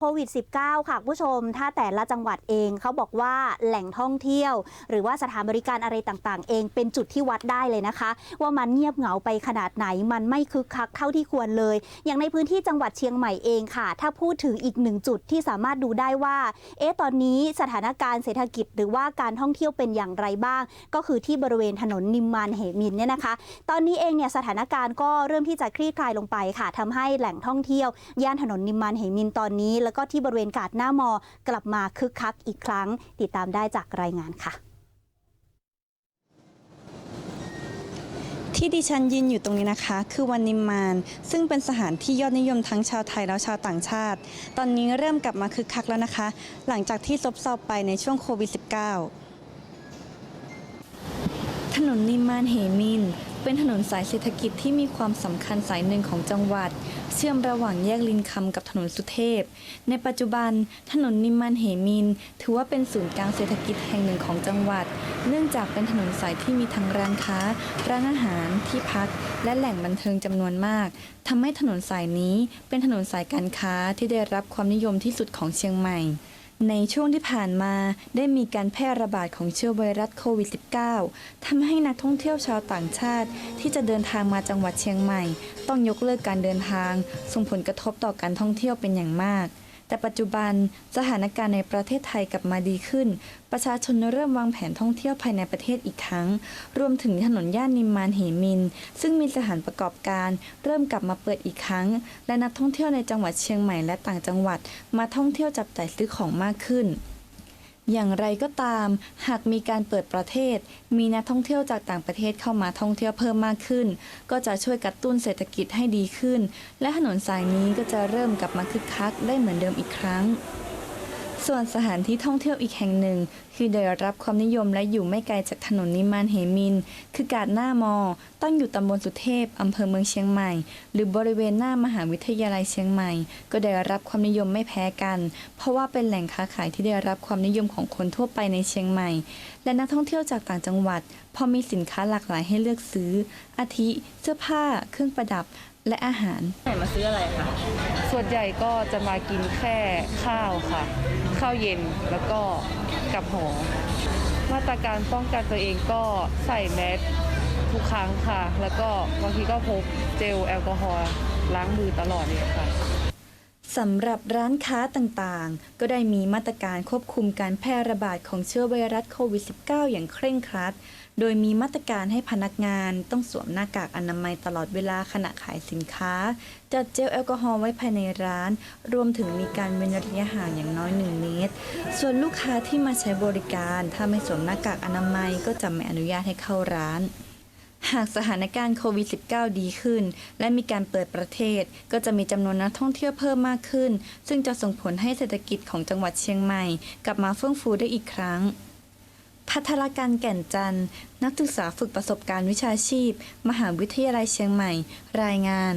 โควิด -19 ค่ะคุณผู้ชม ถ้าแต่ละจังหวัดเองเขาบอกว่าแหล่งท่องเที่ยว หรือว่าสถานบริการอะไรต่างๆ เองเป็นจุดที่วัดได้เลยนะคะ ว่ามันเงียบเหงาไปขนาดไหน มันไม่คึกคักเท่าที่ควรเลย อย่างในพื้นที่จังหวัดเชียงใหม่เองค่ะ ถ้าพูดถึงอีกหนึ่งจุดที่สามารถดูได้ว่า เอ๊ะตอนนี้สถานการณ์เศรษฐกิจ หรือว่าการท่องเที่ยวเป็นอย่างไรบ้าง ก็คือที่บริเวณถนนนิมมานเหมินเนี่ยนะคะ ตอนนี้เองเนี่ยสถานการณ์ก็เริ่มที่จะคลี่คลายลงไปค่ะทำให้แหล่งท่องเที่ยวย่านถนนนิมมานเหมินตอนนี้แล้วก็ที่บริเวณกาดหน้ามอกลับมาคึกคักอีกครั้ง ติดตามได้จากรายงานค่ะที่ดิฉันยืนอยู่ตรงนี้นะคะ คือวันนิมมาน ซึ่งเป็นสถานที่ยอดนิยมทั้งชาวไทยและชาวต่างชาติ ตอนนี้เริ่มกลับมาคึกคักแล้วนะคะ หลังจากที่ซบเซาไปในช่วงโควิด -19 ถนนนิมมานเหมิน เป็นถนนสายเศรษฐกิจที่มีความสำคัญสายหนึ่งของจังหวัด เชื่อมระหว่างแยกลินคำกับถนนสุเทพ ในปัจจุบันถนนนิมมานเหมิน ถือว่าเป็นศูนย์กลางเศรษฐกิจแห่งหนึ่งของจังหวัด เนื่องจากเป็นถนนสายที่มีทั้งร้านค้า ร้านอาหาร ที่พัก และแหล่งบันเทิงจำนวนมากทำให้ถนนสายนี้เป็นถนนสายการค้าที่ได้รับความนิยมที่สุดของเชียงใหม่ ในช่วงที่ผ่านมาได้มีการแพร่ระบาดของเชื้อไวรัสโควิด -19 ทำให้นักท่องเที่ยวชาวต่างชาติ ที่จะเดินทางมาจังหวัดเชียงใหม่ ต้องยกเลิกการเดินทาง ส่งผลกระทบต่อการท่องเที่ยวเป็นอย่างมาก แต่ปัจจุบันสถานการณ์ในประเทศไทยกลับมาดีขึ้น ประชาชนเริ่มวางแผนท่องเที่ยวภายในประเทศอีกครั้ง รวมถึงถนนย่านนิมมานเหมิน ซึ่งมีสถานประกอบการ เริ่มกลับมาเปิดอีกครั้ง และนักท่องเที่ยวในจังหวัดเชียงใหม่และต่างจังหวัด มาท่องเที่ยวจับจ่ายซื้อของมากขึ้น อย่างไรก็ตาม หากมีการเปิดประเทศ มีนักท่องเที่ยวจากต่างประเทศเข้ามาท่องเที่ยวเพิ่มมากขึ้น ก็จะช่วยกระตุ้นเศรษฐกิจให้ดีขึ้น และถนนสายนี้ก็จะเริ่มกลับมาคึกคักได้เหมือนเดิมอีกครั้ง ส่วนสถานที่ท่องเที่ยวอีกแห่งหนึ่ง คือได้รับความนิยมและอยู่ไม่ไกลจากถนนนิมานเหมิน คือกาดหน้ามอ ตั้งอยู่ตำบลสุเทพอำเภอเมืองเชียงใหม่ หรือบริเวณหน้ามหาวิทยาลัยเชียงใหม่ ก็ได้รับความนิยมไม่แพ้กัน เพราะว่าเป็นแหล่งค้าขายที่ได้รับความนิยมของคนทั่วไปในเชียงใหม่ และนักท่องเที่ยวจากต่างจังหวัด พอมีสินค้าหลากหลายให้เลือกซื้อ อาทิ เสื้อผ้า เครื่องประดับ และอาหาร ไหนมาซื้ออะไรคะส่วนใหญ่ก็จะมากินแค่ข้าวค่ะ ข้าวเย็นแล้วก็กับหอ มาตรการป้องกันตัวเองก็ใส่แมสทุกครั้งค่ะ แล้วก็บางทีก็พกเจลแอลกอฮอล์ล้างมือตลอดเลยค่ะ สำหรับร้านค้าต่างๆ ก็ได้มีมาตรการควบคุมการแพร่ระบาดของเชื้อไวรัสโควิด -19 อย่างเคร่งครัด โดยมีมาตรการให้พนักงานต้องสวมหน้ากากอนามัยตลอดเวลาขณะขายสินค้า จัดเจลแอลกอฮอล์ไว้ภายในร้าน รวมถึงมีการเว้นระยะห่างอย่างน้อย 1 เมตร ส่วนลูกค้าที่มาใช้บริการ ถ้าไม่สวมหน้ากากอนามัยก็จะไม่อนุญาตให้เข้าร้าน หากสถานการณ์โควิด -19 ดีขึ้น และมีการเปิดประเทศ ก็จะมีจำนวนนักท่องเที่ยวเพิ่มมากขึ้น ซึ่งจะส่งผลให้เศรษฐกิจของจังหวัดเชียงใหม่ กลับมาเฟื่องฟูได้อีกครั้งพัทรการแก่นจันทร์ นักศึกษาฝึกประสบการณ์วิชาชีพ มหาวิทยาลัยเชียงใหม่ รายงาน